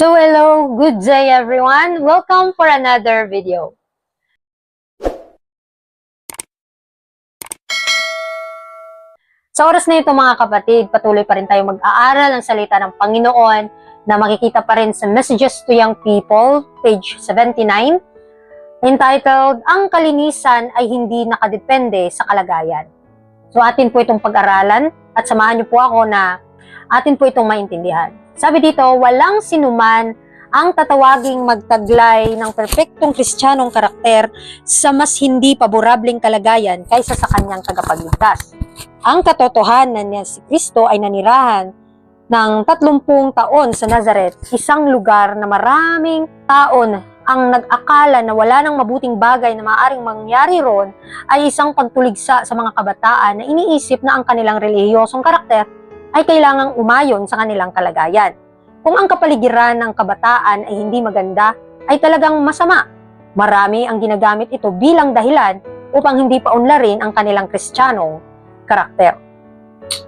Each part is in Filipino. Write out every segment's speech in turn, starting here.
So hello, good day everyone. Welcome for another video. Sa oras na ito mga kapatid, patuloy pa rin tayo mag-aaral ng salita ng Panginoon na makikita pa rin sa Messages to Young People, page 79, entitled, Ang kalinisan ay hindi nakadepende sa kalagayan. So atin po itong pag-aralan at samahan niyo po ako na atin po itong maintindihan. Sabi dito, walang sinuman ang tatawaging magtaglay ng perpektong kristyanong karakter sa mas hindi paborableng kalagayan kaysa sa kanyang tagapagligtas. Ang katotohanan niya si Kristo ay nanirahan ng 30 taon sa Nazareth, isang lugar na maraming taon ang nag-akala na wala nang mabuting bagay na maaring mangyari ron ay isang pagtuligsa sa mga kabataan na iniisip na ang kanilang relihiyosong karakter ay kailangang umayon sa kanilang kalagayan. Kung ang kapaligiran ng kabataan ay hindi maganda, ay talagang masama. Marami ang ginagamit ito bilang dahilan upang hindi paunlarin ang kanilang kristyanong karakter.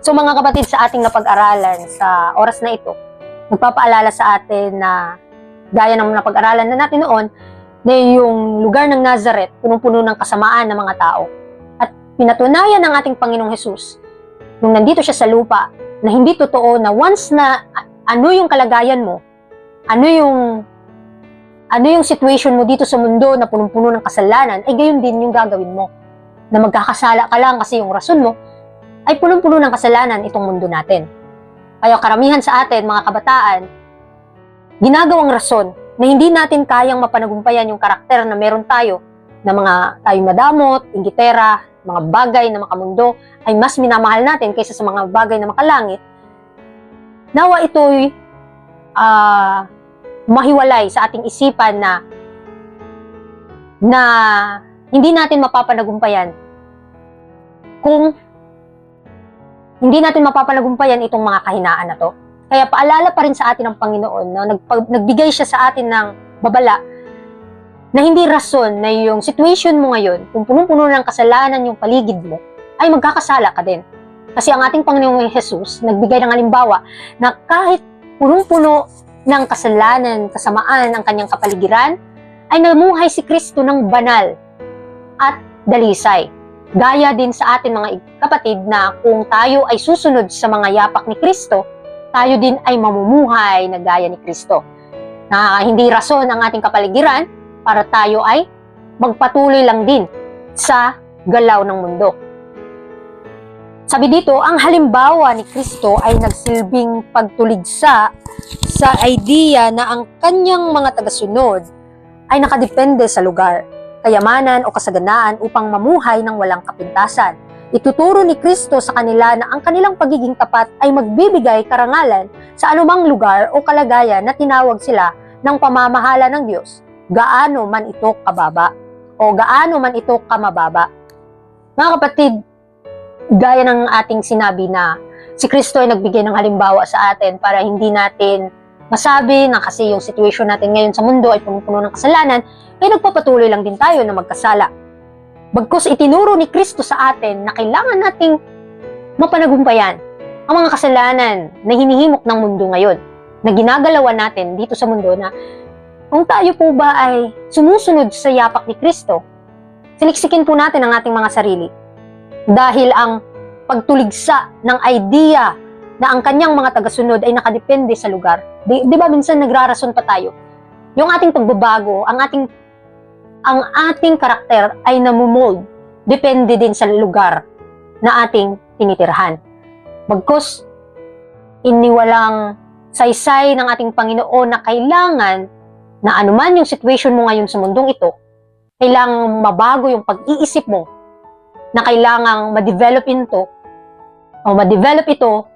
So mga kapatid sa ating napag-aralan sa oras na ito, nagpapaalala sa atin na gaya ng napag-aralan na natin noon, na yung lugar ng Nazareth, punong-puno ng kasamaan ng mga tao. At pinatunayan ng ating Panginoong Jesus, nung nandito siya sa lupa, na hindi totoo na once na ano yung kalagayan mo, ano yung ano yung situation mo dito sa mundo na punong-puno ng kasalanan, ay gayon din yung gagawin mo. Na magkakasala ka lang kasi yung rason mo ay punong-puno ng kasalanan itong mundo natin. Kaya karamihan sa atin, mga kabataan, ginagawang rason na hindi natin kayang mapanagumpayan yung karakter na meron tayo na mga tayo madamot, ingitera, mga bagay na makamundo ay mas minamahal natin kaysa sa mga bagay na makalangit nawa ito'y ah, mahiwalay sa ating isipan na na hindi natin mapapanagumpayan kung hindi natin mapapanagumpayan itong mga kahinaan na to. Kaya paalala pa rin sa atin ng Panginoon na nagpag, nagbigay siya sa atin ng babala na hindi rason na yung situation mo ngayon, kung punong-puno ng kasalanan yung paligid mo, ay magkakasala ka din. Kasi ang ating Panginoong Jesus nagbigay ng halimbawa na kahit punong-puno ng kasalanan, kasamaan ang kanyang kapaligiran, ay namuhay si Kristo ng banal at dalisay. Gaya din sa atin mga kapatid na kung tayo ay susunod sa mga yapak ni Kristo, tayo din ay mamumuhay na gaya ni Kristo. Na hindi rason ang ating kapaligiran para tayo ay magpatuloy lang din sa galaw ng mundo. Sabi dito, ang halimbawa ni Kristo ay nagsilbing pagtuligsa sa idea na ang kanyang mga tagasunod ay nakadepende sa lugar, kayamanan o kasaganaan upang mamuhay ng walang kapintasan. Ituturo ni Kristo sa kanila na ang kanilang pagiging tapat ay magbibigay karangalan sa anumang lugar o kalagayan na tinawag sila ng pamamahala ng Diyos, gaano man ito kababa o gaano man ito kamababa. Mga kapatid, gaya ng ating sinabi na si Kristo ay nagbigay ng halimbawa sa atin para hindi natin masabi na kasi yung situation natin ngayon sa mundo ay puno ng kasalanan, ay nagpapatuloy lang din tayo na magkasala. Bagkus itinuro ni Kristo sa atin na kailangan nating mapanagumpayan ang mga kasalanan na hinihimok ng mundo ngayon, na ginagalawan natin dito sa mundo na kung tayo po ba ay sumusunod sa yapak ni Kristo, siliksikin po natin ang ating mga sarili dahil ang pagtuligsa ng idea na ang kanyang mga tagasunod ay nakadepende sa lugar. Di, di ba minsan nagrarason pa tayo? Yung ating pagbabago, ang ating ang ating karakter ay namumold depende din sa lugar na ating tinitirhan. Bagkus iniwalang saysay ng ating Panginoon na kailangan na anuman yung situation mo ngayon sa mundong ito, kailangang mabago yung pag-iisip mo na kailangang ma-develop into o ma-develop ito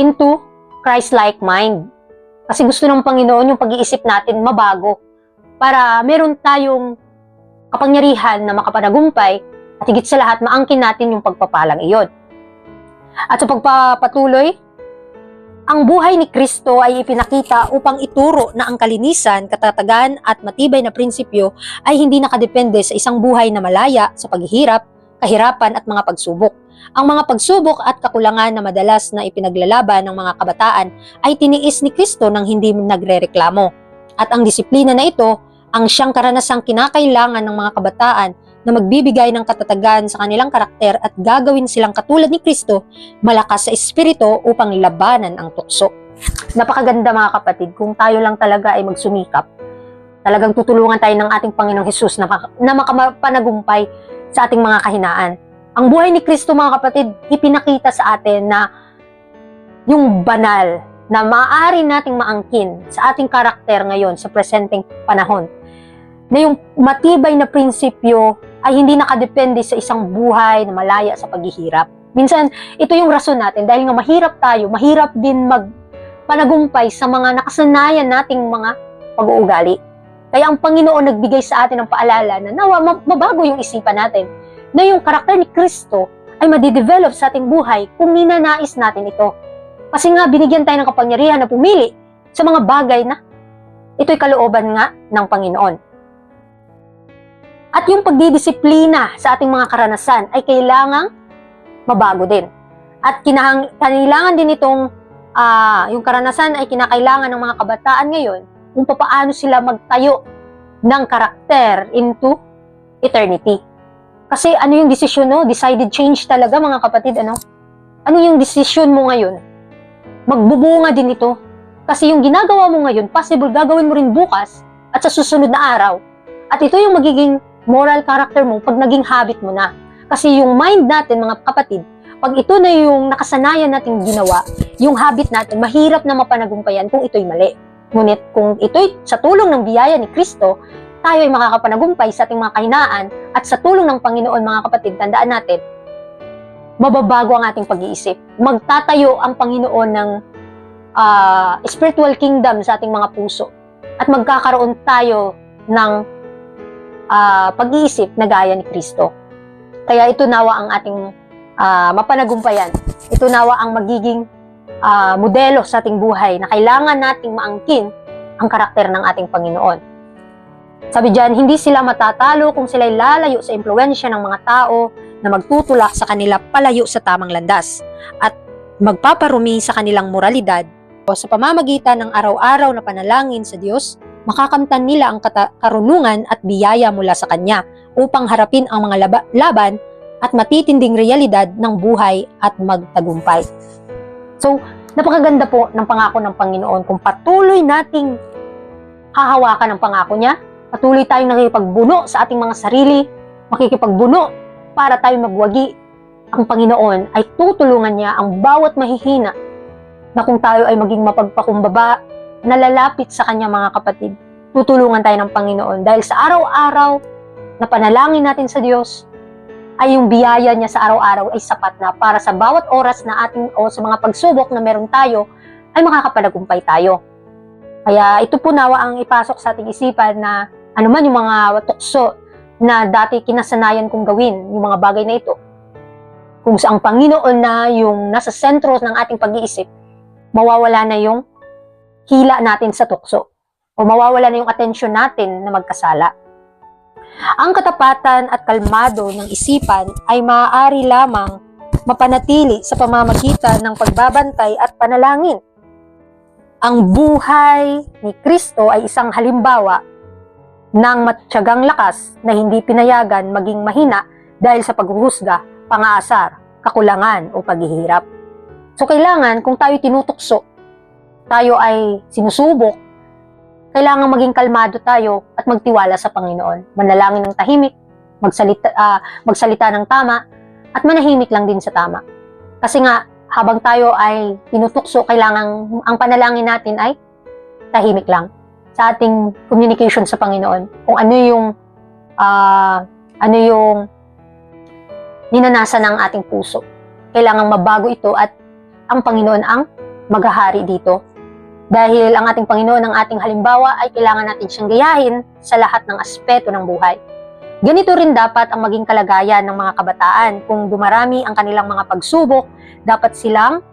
into Christ-like mind. Kasi gusto ng Panginoon yung pag-iisip natin mabago para meron tayong kapangyarihan na makapanagumpay at higit sa lahat maangkin natin yung pagpapalang iyon. At sa pagpapatuloy, ang buhay ni Kristo ay ipinakita upang ituro na ang kalinisan, katatagan at matibay na prinsipyo ay hindi nakadepende sa isang buhay na malaya sa paghihirap, kahirapan at mga pagsubok. Ang mga pagsubok at kakulangan na madalas na ipinaglalaban ng mga kabataan ay tiniis ni Kristo nang hindi nagrereklamo. At ang disiplina na ito ang siyang karanasang kinakailangan ng mga kabataan na magbibigay ng katatagan sa kanilang karakter at gagawin silang katulad ni Kristo, malakas sa espiritu upang labanan ang tukso. Napakaganda mga kapatid kung tayo lang talaga ay magsumikap. Talagang tutulungan tayo ng ating Panginoong Hesus na, na makapanagumpay sa ating mga kahinaan. Ang buhay ni Kristo mga kapatid, ipinakita sa atin na yung banal na maaari nating maangkin sa ating karakter ngayon sa presenteng panahon. Na yung matibay na prinsipyo ay hindi nakadepende sa isang buhay na malaya sa paghihirap. Minsan, ito yung rason natin dahil nga mahirap tayo, mahirap din magpanagumpay sa mga nakasanayan nating mga pag-uugali. Kaya ang Panginoon nagbigay sa atin ng paalala na nawa ma- mabago yung isipan natin na yung karakter ni Kristo ay madidevelop sa ating buhay kung ninanais natin ito. Kasi nga, binigyan tayo ng kapangyarihan na pumili sa mga bagay na ito'y kalooban nga ng Panginoon. At yung pagdidisiplina sa ating mga karanasan ay kailangang mabago din. At kinahang, kailangan din itong, ah, yung karanasan ay kinakailangan ng mga kabataan ngayon kung paano sila magtayo ng karakter into eternity. Kasi ano yung desisyon no? Decided change talaga mga kapatid, ano? Ano yung desisyon mo ngayon? Magbubunga din ito. Kasi yung ginagawa mo ngayon, possible gagawin mo rin bukas at sa susunod na araw. At ito yung magiging moral character mo pag naging habit mo na. Kasi yung mind natin, mga kapatid, pag ito na yung nakasanayan nating ginawa, yung habit natin, mahirap na mapanagumpayan kung ito'y mali. Ngunit kung ito'y sa tulong ng biyaya ni Kristo, tayo ay makakapanagumpay sa ating mga kahinaan at sa tulong ng Panginoon, mga kapatid, tandaan natin, mababago ang ating pag-iisip. Magtatayo ang Panginoon ng ah, spiritual kingdom sa ating mga puso. At magkakaroon tayo ng ah, pag-iisip na gaya ni Kristo. Kaya ito nawa ang ating ah, mapanagumpayan. Ito nawa ang magiging ah, modelo sa ating buhay na kailangan nating maangkin ang karakter ng ating Panginoon. Sabi diyan, hindi sila matatalo kung sila'y lalayo sa impluensya ng mga tao na magtutulak sa kanila palayo sa tamang landas at magpaparumi sa kanilang moralidad o sa pamamagitan ng araw-araw na panalangin sa Diyos, makakamtan nila ang karunungan at biyaya mula sa Kanya upang harapin ang mga laba- laban at matitinding realidad ng buhay at magtagumpay. So, napakaganda po ng pangako ng Panginoon kung patuloy nating hahawakan ang pangako niya, patuloy tayong nakikipagbuno sa ating mga sarili, makikipagbuno para tayo magwagi. Ang Panginoon ay tutulungan niya ang bawat mahihina na kung tayo ay maging mapagpakumbaba, nalalapit sa kanya mga kapatid. Tutulungan tayo ng Panginoon dahil sa araw-araw na panalangin natin sa Diyos, ay yung biyaya niya sa araw-araw ay sapat na para sa bawat oras na ating o sa mga pagsubok na meron tayo ay makakapanagumpay tayo. Kaya ito po nawa ang ipasok sa ating isipan na ano man yung mga tukso na dati kinasanayan kong gawin, yung mga bagay na ito. Kung sa ang Panginoon na yung nasa sentro ng ating pag-iisip, mawawala na yung hila natin sa tukso o mawawala na yung atensyon natin na magkasala. Ang katapatan at kalmado ng isipan ay maaari lamang mapanatili sa pamamagitan ng pagbabantay at panalangin. Ang buhay ni Kristo ay isang halimbawa ng matyagang lakas na hindi pinayagan maging mahina dahil sa paghuhusga, pangaasar, kakulangan o paghihirap. So kailangan kung tayo tinutukso, tayo ay sinusubok, kailangan maging kalmado tayo at magtiwala sa Panginoon. Manalangin ng tahimik, magsalita, ah, magsalita ng tama, at manahimik lang din sa tama. Kasi nga, habang tayo ay tinutukso, kailangan ang panalangin natin ay tahimik lang sa ating communication sa Panginoon. Kung ano yung ah, ano yung ninanasa ng ating puso. Kailangang mabago ito at ang Panginoon ang maghahari dito. Dahil ang ating Panginoon, ang ating halimbawa ay kailangan natin siyang gayahin sa lahat ng aspeto ng buhay. Ganito rin dapat ang maging kalagayan ng mga kabataan. Kung dumarami ang kanilang mga pagsubok, dapat silang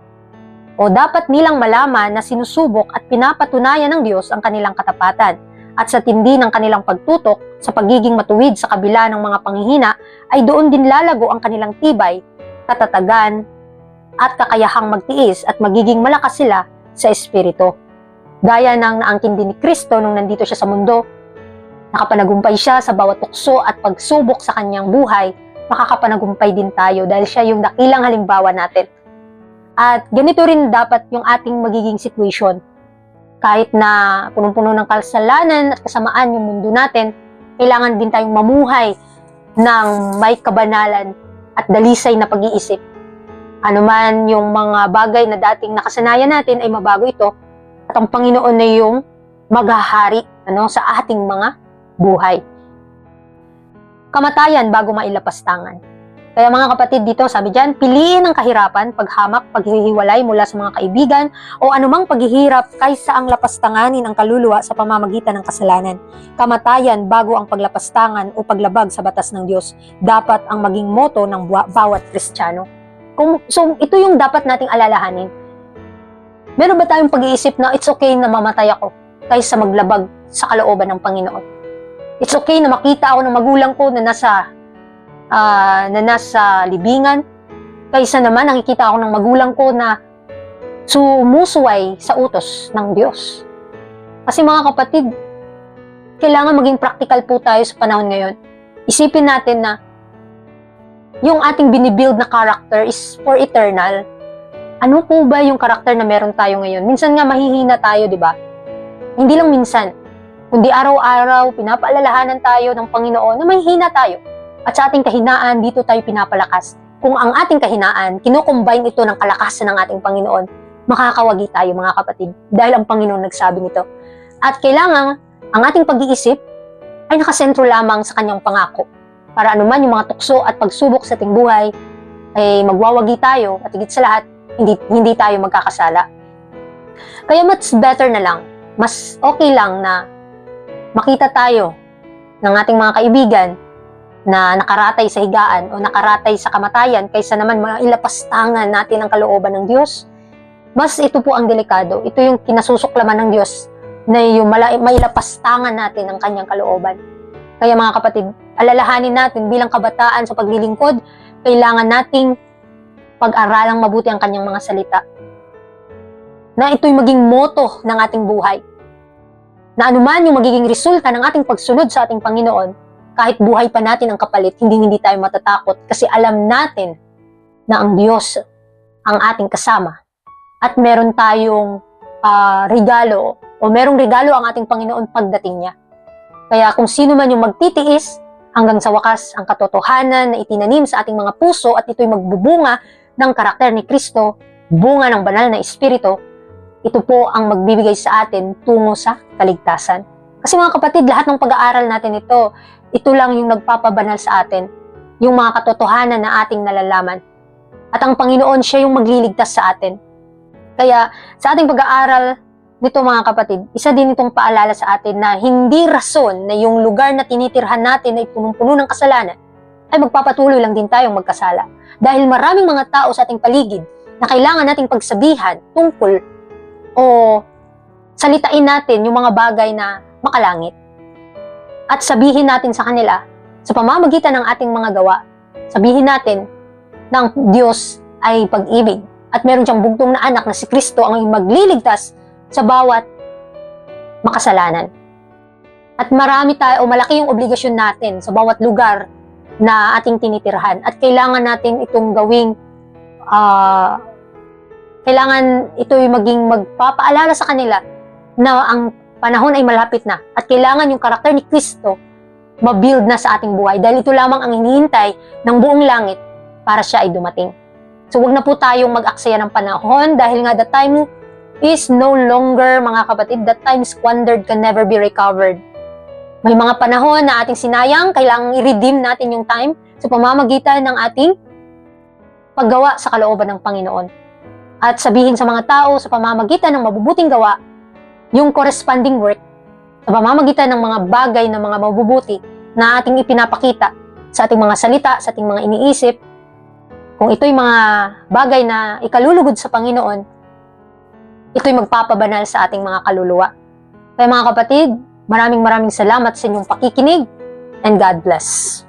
o dapat nilang malaman na sinusubok at pinapatunayan ng Diyos ang kanilang katapatan. At sa tindi ng kanilang pagtutok sa pagiging matuwid sa kabila ng mga panghihina, ay doon din lalago ang kanilang tibay katatagan, at kakayahang magtiis at magiging malakas sila sa espiritu. Gaya ng naangkin din ni Kristo nung nandito siya sa mundo, nakapanagumpay siya sa bawat tukso at pagsubok sa kanyang buhay, makakapanagumpay din tayo dahil siya yung dakilang halimbawa natin. At ganito rin dapat yung ating magiging situation. Kahit na punong-puno ng kasalanan at kasamaan yung mundo natin, kailangan din tayong mamuhay ng may kabanalan at dalisay na pag-iisip. Ano man yung mga bagay na dating nakasanayan natin ay mabago ito at ang Panginoon na yung maghahari ano, sa ating mga buhay. Kamatayan bago mailapastangan. Kaya mga kapatid dito, sabi dyan, piliin ang kahirapan, paghamak, paghihiwalay mula sa mga kaibigan o anumang paghihirap kaysa ang lapastanganin ang kaluluwa sa pamamagitan ng kasalanan. Kamatayan bago ang paglapastangan o paglabag sa batas ng Diyos. Dapat ang maging moto ng bawat Kristiyano. Kung, so, ito yung dapat nating alalahanin. Meron ba tayong pag-iisip na it's okay na mamatay ako kaysa maglabag sa kalooban ng Panginoon? It's okay na makita ako ng magulang ko na nasa ah, na nasa libingan kaysa naman nakikita ako ng magulang ko na sumusuway sa utos ng Diyos. Kasi mga kapatid, kailangan maging practical po tayo sa panahon ngayon. Isipin natin na yung ating binibuild na character is for eternal. Ano po ba yung karakter na meron tayo ngayon? Minsan nga mahihina tayo, di ba? Hindi lang minsan, kundi araw-araw pinapaalalahanan tayo ng Panginoon na mahihina tayo. At sa ating kahinaan, dito tayo pinapalakas. Kung ang ating kahinaan, kinukombine ito ng kalakasan ng ating Panginoon, makakawagi tayo mga kapatid. Dahil ang Panginoon nagsabi nito. At kailangan, ang ating pag-iisip ay nakasentro lamang sa kanyang pangako. Para anuman yung mga tukso at pagsubok sa ating buhay, ay magwawagi tayo at higit sa lahat, hindi, hindi tayo magkakasala. Kaya much better na lang, mas okay lang na makita tayo ng ating mga kaibigan na nakaratay sa higaan o nakaratay sa kamatayan kaysa naman mailapastangan natin ang kalooban ng Diyos. Mas ito po ang delikado. Ito yung kinasusuklaman ng Diyos na yung mailapastangan natin ang kanyang kalooban. Kaya mga kapatid, alalahanin natin bilang kabataan sa paglilingkod, kailangan nating pag-aralang mabuti ang kanyang mga salita. Na ito'y maging moto ng ating buhay. Na anuman yung magiging resulta ng ating pagsunod sa ating Panginoon, kahit buhay pa natin ang kapalit, hindi hindi tayo matatakot kasi alam natin na ang Diyos ang ating kasama. At meron tayong ah, regalo o merong regalo ang ating Panginoon pagdating niya. Kaya kung sino man yung magtitiis, hanggang sa wakas ang katotohanan na itinanim sa ating mga puso at ito'y magbubunga ng karakter ni Kristo, bunga ng banal na Espiritu, ito po ang magbibigay sa atin tungo sa kaligtasan. Kasi mga kapatid, lahat ng pag-aaral natin ito, ito lang yung nagpapabanal sa atin, yung mga katotohanan na ating nalalaman. At ang Panginoon, siya yung magliligtas sa atin. Kaya sa ating pag-aaral nito mga kapatid, isa din itong paalala sa atin na hindi rason na yung lugar na tinitirhan natin ay punong-puno ng kasalanan, ay magpapatuloy lang din tayong magkasala. Dahil maraming mga tao sa ating paligid na kailangan nating pagsabihan tungkol o salitain natin yung mga bagay na makalangit. At sabihin natin sa kanila, sa pamamagitan ng ating mga gawa, sabihin natin ng Diyos ay pag-ibig at meron siyang bugtong na anak na si Kristo ang magliligtas sa bawat makasalanan. At marami tayo o malaki yung obligasyon natin sa bawat lugar na ating tinitirhan at kailangan natin itong gawing ah, kailangan ito'y maging magpapaalala sa kanila na ang panahon ay malapit na at kailangan yung karakter ni Kristo mabuild na sa ating buhay dahil ito lamang ang hinihintay ng buong langit para siya ay dumating. So wag na po tayong mag-aksaya ng panahon dahil nga the time is no longer, mga kapatid, that time squandered can never be recovered. May mga panahon na ating sinayang, kailangang i-redeem natin yung time sa pamamagitan ng ating paggawa sa kalooban ng Panginoon. At sabihin sa mga tao sa pamamagitan ng mabubuting gawa, yung corresponding work sa pamamagitan ng mga bagay na mga mabubuti na ating ipinapakita sa ating mga salita, sa ating mga iniisip, kung ito'y mga bagay na ikalulugod sa Panginoon, ito'y magpapabanal sa ating mga kaluluwa. Kaya mga kapatid, maraming maraming salamat sa inyong pakikinig and God bless.